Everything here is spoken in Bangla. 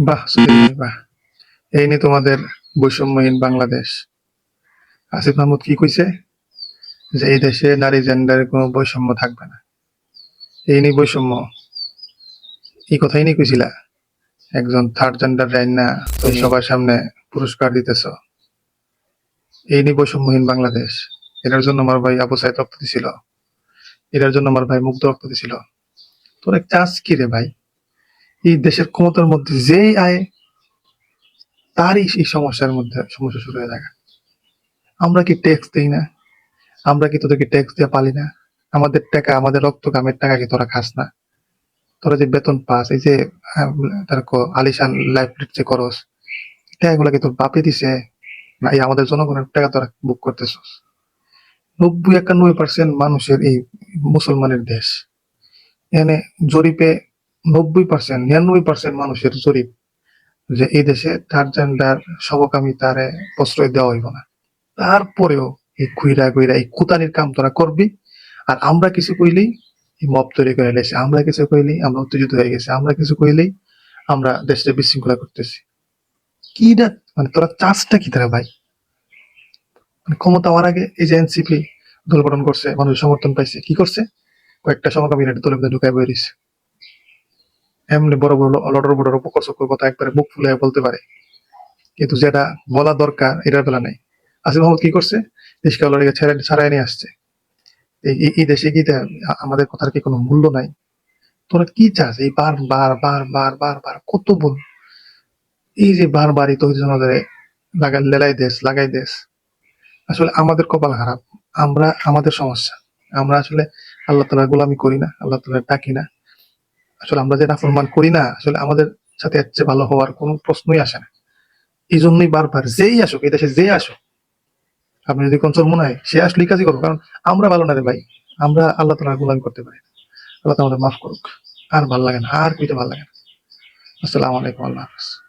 বাহ বাহ। এই নিয়ে তোমাদের বৈষম্যহীন বাংলাদেশ। আসিফ মাহমুদ কি কইছে? যে এই দেশে নারী জেন্ডারের কোনো বৈষম্য থাকবে না। এই নিয়ে বৈষম্য। এই কথাই নিয়ে কইছিলা? একজন থার্ড জেন্ডার রাইন না তুমি সবার সামনে পুরস্কার দিতেছ। এই নিয়ে বৈষম্যহীন বাংলাদেশ। এটার জন্য আমার ভাই আবু সাইদ রক্ত দিছিল। এটার জন্য আমার ভাই মুগ্ধ রক্ত দিছিল। তোর এক চাষ কি রে ভাই? এই দেশের ক্ষমতার মধ্যে যেই আয়, তারই এই সমস্যার মধ্যে, সমস্যা শুরু হয়ে থাকে আমরা কি ট্যাক্স দিই না? আমরা কি তোদেরকে ট্যাক্স দিয়ে পালি না? আমাদের টাকা, আমাদের রক্ত কামের টাকা কি তোরা খাস না? তোরা যে বেতন পাস, এই যে আলিশান লাইফ যে করস টাকাগুলো কি তোর বাপে দিছে? না, এই আমাদের জনগণের টাকা তোরা বুক করতেছস। নব্বই একানব্বই পার্সেন্ট মানুষের এই মুসলমানের দেশ। এখানে জরিপে নব্বই পার্সেন্ট নিরানব্বই পার্সেন্ট মানুষের জরিপ যে এই দেশে থার্ড জেন্ডার সমকামী তারে প্রশ্রয় দেওয়া হইব না। তারপরেও এই কুইরা কুইরা এই কুতানির কাম তোরা করবি। আর আমরা কিছু কইলেই এই মব তৈরি করে এসে আমরা কিছু কইলেই আমরা উত্তেজিত হয়ে গেছি, আমরা কিছু কইলেই আমরা দেশটা বিশৃঙ্খলা করতেছি। কি মানে তোরা চাষটা কি তারা ভাই? মানে ক্ষমতা হওয়ার আগে এই যে এনসিপি দল গঠন করছে মানুষের সমর্থন পাইছে, কি করছে? কয়েকটা সমকামী দলের মধ্যে ঢুকায় এমনি বড় বড় লটর বড় উপকর্ষকের কথা একবারে মুখ ফুলে বলতে পারে। কিন্তু যেটা বলা দরকার, এটার বেলা নাই। আসিফ মোহাম্মদ কি করছে? দেশকে অলরেডি ছেড়ে ছাড়াই নিয়ে আসছে। এই দেশে কি আমাদের কথার কি কোনো মূল্য নাই? তোরা কি চাস? এই বার বার বার বার বার বার কত বল এই যে বারবার এই জনদের লাগাই লেলাই দেশ, লাগাই দেশ। আসলে আমাদের কপাল খারাপ। আমরা আমাদের সমস্যা। আমরা আসলে আল্লাহ তালার গোলামি করি না, আল্লাহ তালার ডাকি না। আসলে আমরা যে নাফরমান করি না, আসলে আমাদের সাথে এর চেয়ে ভালো হওয়ার কোনো প্রশ্নই আসে না। এই জন্যই বারবার যেই আসুক, এই দেশে যে আসুক, আপনি যদি কোন মনে হয়, সে আসলেই কাজই করব কারণ আমরা ভালো না রে ভাই, আমরা আল্লাহ তালা গুলাম করতে পারি। আল্লাহ আমাদের মাফ করুক। আর ভালো লাগে না, আর কইতে ভালো লাগে না। আসসালামু আলাইকুম, আল্লাহ হাফিজ।